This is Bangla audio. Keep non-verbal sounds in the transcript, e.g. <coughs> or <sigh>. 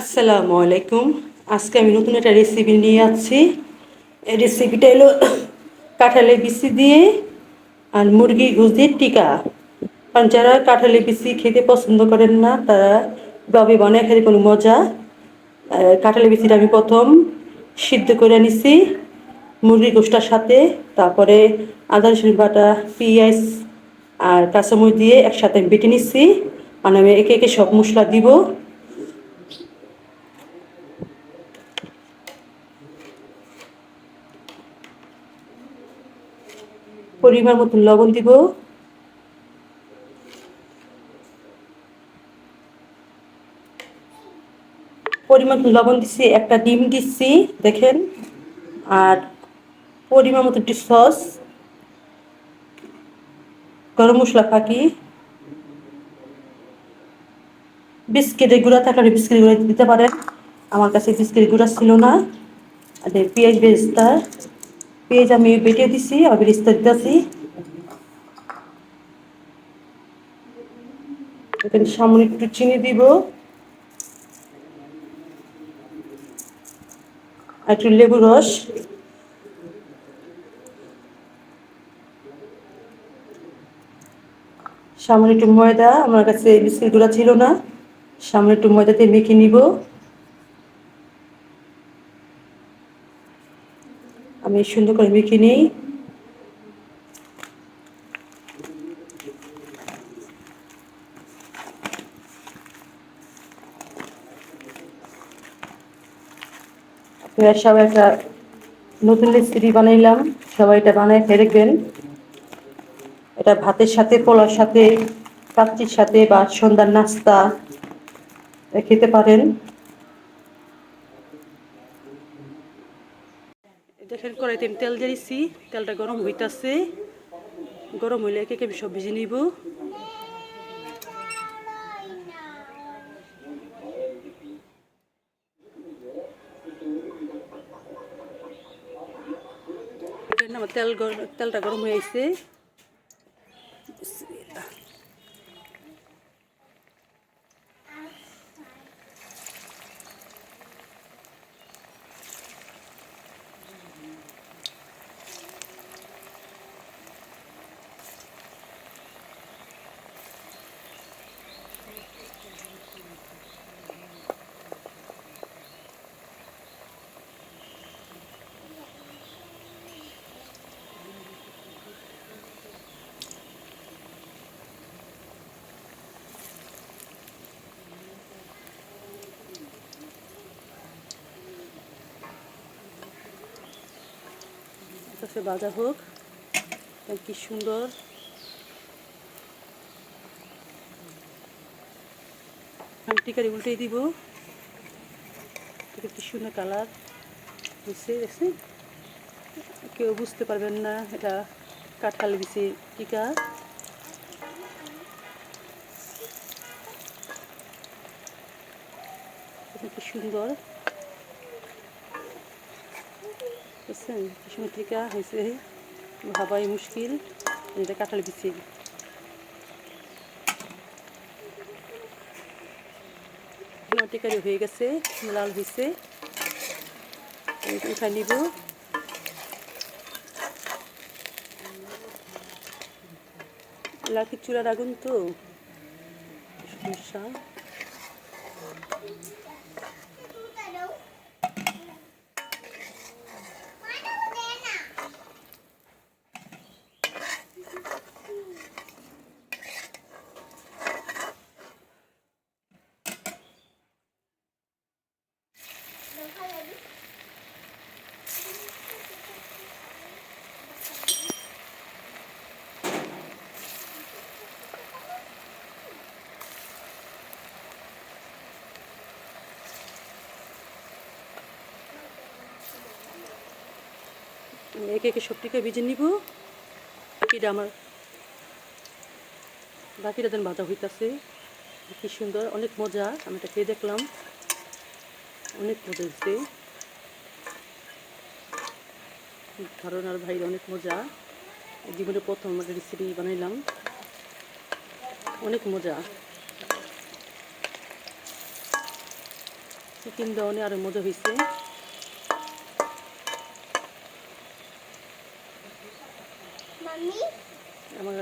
আসসালামু আলাইকুম। আজকে আমি নতুন একটা রেসিপি নিয়ে যাচ্ছি এই রেসিপিটা হলো <coughs> কাঁঠালে বিচি দিয়ে আর মুরগি ঘুষ দিয়ে টিকা। কারণ যারা কাঁঠালে বিচি খেতে পছন্দ করেন না, তারা এভাবে বানিয়ে খেতে কোনো মজা। কাঁঠালে বিচিটা আমি প্রথম সিদ্ধ করে নিছি মুরগি গোষ্ঠটার সাথে। তারপরে আদা, রসুন বাটা, পিঁয়াজ আর কাঁচামরিচ দিয়ে একসাথে বেটে নিচ্ছি মানে আমি একে একে সব মশলা দিব। পরিমাণ মতন লবণ দিব। পরিমাণ লবণ দিচ্ছি একটা ডিম দিচ্ছি দেখেন। আর পরিমাণ মতো একটু সস, গরম মশলা ফাঁকি। বিস্কিটের গুঁড়া থাকলে বিস্কিটের গুঁড়া দিতে পারেন। আমার কাছে বিস্কিটের গুঁড়া ছিল না। আর পেঁয়াজ বেরেস্তা। পেঁয়াজ আমি বেটে দিছি আর বেরেস্তা দিতেছি। এখানে সামনে একটু চিনি দিব। একটু লেবু রস। সামনে একটু ময়দা, আমার কাছে বিস্কিট গুঁড়া ছিল না। সামনে একটু ময়দাতে মেখে নিব। আমি সুন্দর করে মেখে নিই। আপনারা সবাই একটা নতুন রেসিপি বানাইলাম। সবাই এটা বানায় খেয়ে দেখবেন এটা ভাতের সাথে পোলার সাথে, কাচ্চির সাথে বা সন্ধ্যার নাস্তা খেতে পারেন। দেখেন কড়াইতে আমি তেল দিয়েছি তেলটা গরম হইতাছে। গরম হইলে একে আমি সব ভেজে নিব। তেল তেলটা গরম হয়ে গেছে কাছে ভাজা হোক। কি সুন্দর। টিকারি উল্টেই দিব। কি সুন্দর কালার হয়েছে, দেখছেন? কেউ বুঝতে পারবেন না, এটা কাঁঠাল বিচি টিকা কি সুন্দর। বুঝছেন? কি সুন্দর হয়েছে ভাবাই মুশকিল এটা কাঁঠাল বিচি। টিকারি হয়ে গেছে, লাল হয়েছে। উঠাই নিব। লাকি চুলার আগুন তো, সমস্যা। আমি একে একে সবটিকে ভেজে নিব। বাকিটা আমার বাকিটা যেন ভাজা হইতাছে। কি সুন্দর, অনেক মজা। আমি এটা খেয়ে দেখলাম। অনেক মজা হয়েছে ধারণার ভাইয়ের অনেক মজা। জীবনে প্রথম একটা রেসিপি বানাইলাম। অনেক মজা। চিকেন দেওয়ানি আরও মজা হয়েছে মাম্মি আমার